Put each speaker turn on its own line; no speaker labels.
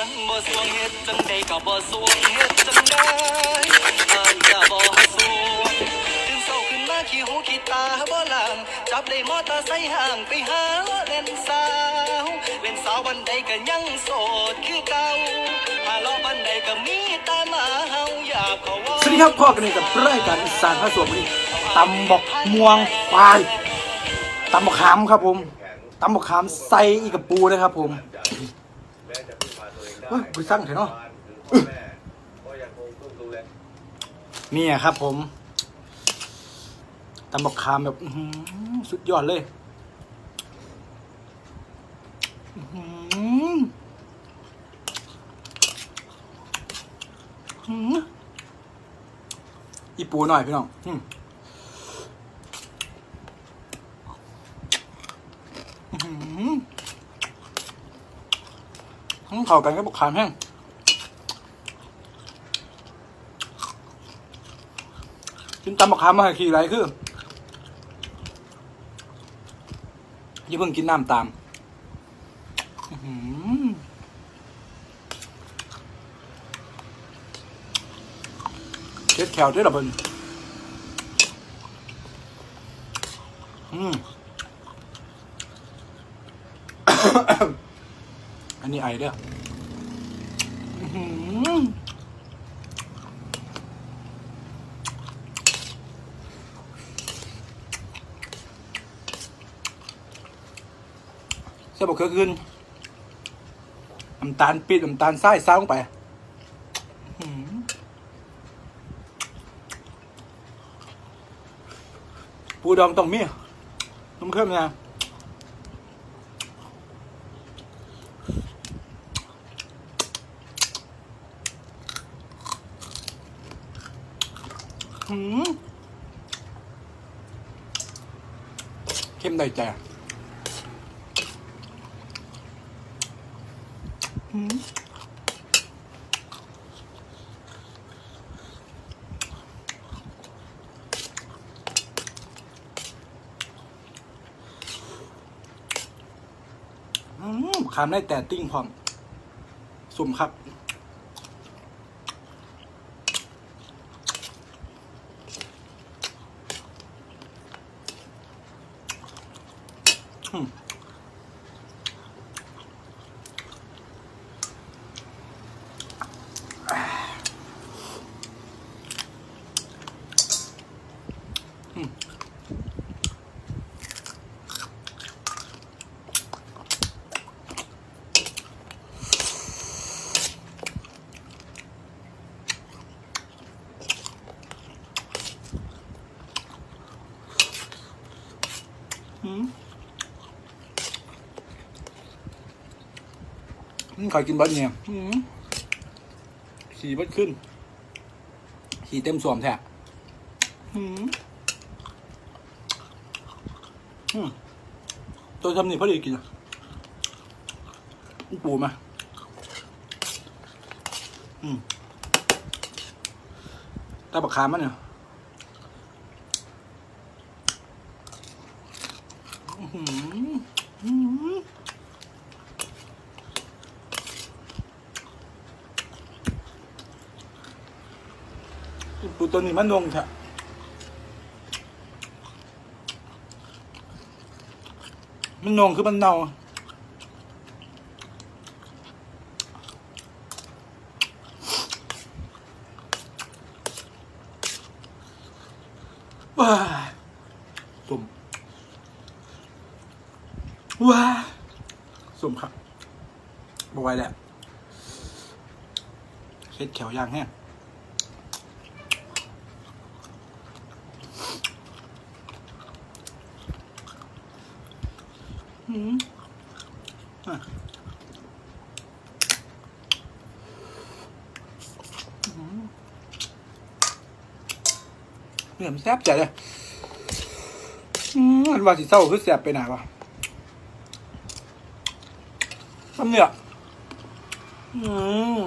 มันบ่สวงเฮ็ดจังใดก็บ่สวงเฮ็ดจังใดอาจจะบ่สวงตื่นเช้าขึ้นมาขี้หูขี้ตาบ่ล้างจับได้มอเตอร์ไซค์ห่างไปหาเล่นสาวเล่นสาววันใดก็ยังโสดคือเก่าหาล้อวันใดก็มีแต่หมาเฮาอยากเขาว่า
สวัสดีครับพ่อกันเลยกับรายการอีสานพระสวมนี่ตำบอกม่วงปลายตำบอกขามครับผมตำบอกขามใส่อีกกับปูนะครับผม เฮ้ยไปสั่งเถอะเนาะนี่อะครับผมตำบอกขามแบบสุดยอดเลยอื้มอีปูหน่อยพี่น้องอืมอื้อหือ ทั้งเข่ากันก็บกขามแห้งกินตำบกขามมาขี่ไรคืออย่าเพิ่งกินน้ำตามเช็ดแขวได้หรอเพิ่นอืม นนี้ไอเด้อเสียบกเคยขึ้นน้ำตาลปิดน้ำตาลทรายซ้าลงไปปูดองต้องมีน้ำเค็มนะ เข้มได้จอะหืมอืมขามได้แต่ติ้งพร้อมสุ่มครับ อืมอืมอืม อืม ขอยกินบัดเนี่ยขี่บัดขึ้น ขี่เต็มสวมแท้อืมตัวทำนี่พอดีกินอะปูมา อืมตาบักขามมันเนี่ยอื้อหืออื้ อหือปูตัวนี้มันนงค่ะมันนงคือมันเน่าว้าสมว้าสมครับบไหวแล้วเช็ดแขวย่างแห้ง อะอืมเนี่ยแซ่บจัดเลยอันว่าสิเศร้าคือแซ่บไปไหนวะทำเนี่ยอืม